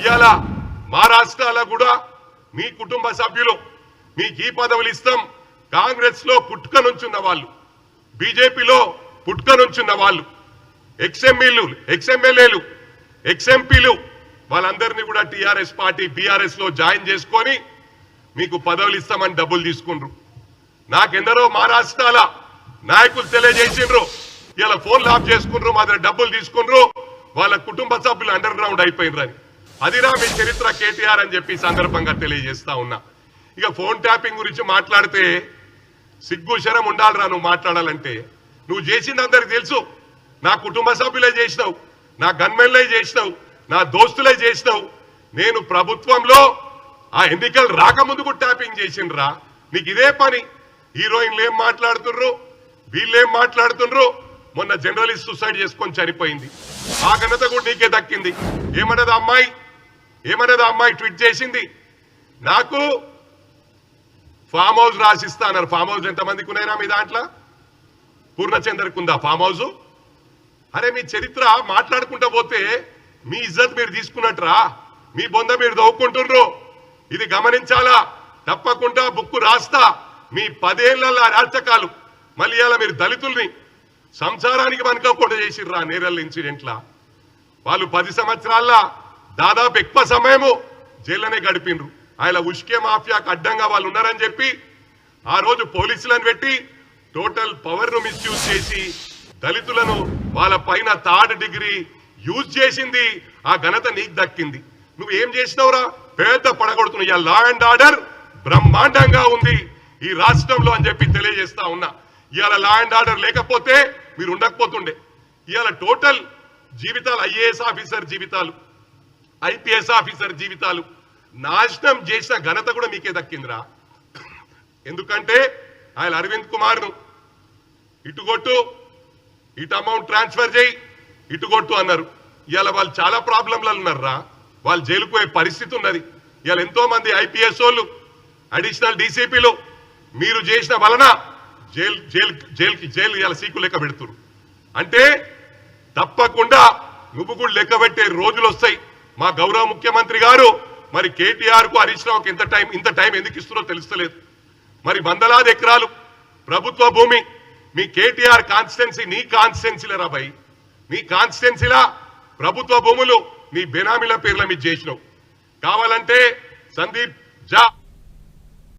ఇవాళ మా రాష్ట్రాల కూడా మీ కుటుంబ సభ్యులు మీకు ఈ పదవులు ఇస్తాం. కాంగ్రెస్లో పుట్టుక నుంచున్న వాళ్ళు బీజేపీలో పుట్టుక నుంచున్న వాళ్ళు ఎక్స్ఎంఈలు ఎక్స్ఎమ్మెల్యేలు ఎక్స్ఎంపీలు వాళ్ళందరినీ కూడా టీఆర్ఎస్ పార్టీ బీఆర్ఎస్లో జాయిన్ చేసుకొని మీకు పదవులు ఇస్తామని డబ్బులు తీసుకుండ్రు. నాకెందరో మహారాష్ట్రాల నాయకులు తెలియజేసిండ్రు. ఇలా ఫోన్ ఆఫ్ చేసుకుండ్రు మా దగ్గర డబ్బులు తీసుకుండ్రు. వాళ్ళ కుటుంబ సభ్యులు అండర్ గ్రౌండ్ అయిపోయినరని. అదిరా మీ చరిత్ర కేటీఆర్ అని చెప్పి సందర్భంగా తెలియజేస్తా ఉన్నా. ఇక ఫోన్ ట్యాపింగ్ గురించి మాట్లాడితే సిగ్గు శరం ఉండాలిరా నువ్వు మాట్లాడాలంటే. నువ్వు చేసింది అందరికి తెలుసు. నా కుటుంబ సభ్యులే చేసినావు. నా గన్మెన్లే చేసినావు. నా దోస్తులే చేసినావు. నేను ప్రభుత్వంలో ఆ ఎన్నికలు రాకముందుకు ట్యాపింగ్ చేసిండ్రా. నీకు ఇదే పని. హీరోయిన్లు ఏం మాట్లాడుతుర్రు వీళ్ళేం మాట్లాడుతుండ్రు? మొన్న జర్నలిస్ట్ సూసైడ్ చేసుకొని చనిపోయింది. ఆ ఘనత కూడా నీకే దక్కింది. ఏమన్నది అమ్మాయి? ఏమన్నది ఆ అమ్మాయి ట్వీట్ చేసింది? నాకు ఫామ్ హౌస్ రాసిస్తా అన్నారు ఫామ్ హౌస్ ఎంతమందికి ఉన్నాయినా మీ దాంట్లో? పూర్ణచంద్రకి ఉందా ఫామ్ హౌస్? అరే మీ చరిత్ర మాట్లాడుకుంటా పోతే మీ ఇజ్జత్ మీరు తీసుకున్నట్రా మీ బొంద మీరు దవ్వుకుంటుర్రు ఇది గమనించాలా? తప్పకుండా బుక్కు రాస్తా. మీ పదేళ్ళ రాచకాలు మళ్ళీ ఇలా మీరు దళితుల్ని సంసారానికి వనుకోకుండా చేసిర్రా నేరల్ ఇన్సిడెంట్లా. వాళ్ళు పది సంవత్సరాల దాదాపు ఎక్కువ సమయము జైల్లోనే గడిపిండ్రు. ఆయన ఉష్కే మాఫియాకు అడ్డంగా వాళ్ళు ఉన్నారని చెప్పి ఆ రోజు పోలీసులను పెట్టి టోటల్ పవర్ను మిస్యూజ్ చేసి దళితులను వాళ్ళ పైన థర్డ్ డిగ్రీ యూజ్ చేసింది. ఆ ఘనత నీకు దక్కింది. నువ్వు ఏం చేసినావురా? పేద పడగొడుతున్నావు లా అండ్ ఆర్డర్ బ్రహ్మాండంగా ఉంది. ఈ రాష్ట్రంలో అని చెప్పి తెలియజేస్తా ఉన్నా. ఇవాళ లా అండ్ ఆర్డర్ లేకపోతే మీరు ఉండకపోతుండే. ఇవాళ టోటల్ జీవితాలు ఐఏఎస్ ఆఫీసర్ జీవితాలు. ఐపీఎస్ ఆఫీసర్ జీవితాలు నాశనం చేసిన ఘనత కూడా మీకే దక్కిందిరా. ఎందుకంటే ఆయన అరవింద్ కుమార్ను ఇటు కొట్టు ఇటు అమౌంట్ ట్రాన్స్ఫర్ చేయి ఇటు కొట్టు అన్నారు. ఇవాళ వాళ్ళు చాలా ప్రాబ్లంలలో ఉన్నారా వాళ్ళు జైలుకు పోయే పరిస్థితి ఉన్నది. ఇవాళ ఎంతో మంది ఐపీఎస్ వాళ్ళు అడిషనల్ డీసీపీలు మీరు చేసిన వలన జైలు జైలు జైలుకి జైలు ఇవాళ సీకు లెక్క పెడుతున్నారు అంటే తప్పకుండా నువ్వు కూడా లెక్క పెట్టే రోజులు వస్తాయి. మా గౌరవ ముఖ్యమంత్రి గారు మరి కేటీఆర్కు హరీష్ రావుకి ఇంత టైం ఇంత టైం ఎందుకు ఇస్తున్నారో తెలుస్తలేదు. మరి వందలాది ఎకరాలు ప్రభుత్వ భూమి మీ కేటీఆర్ కాన్స్టిట్యున్సీ నీ కాన్స్టిట్యున్సీలే రాబాయి నీ కాన్స్టిట్యున్సీలా ప్రభుత్వ భూములు నీ బెనామీల పేర్ల మీద చేసినావు. కావాలంటే సందీప్ జా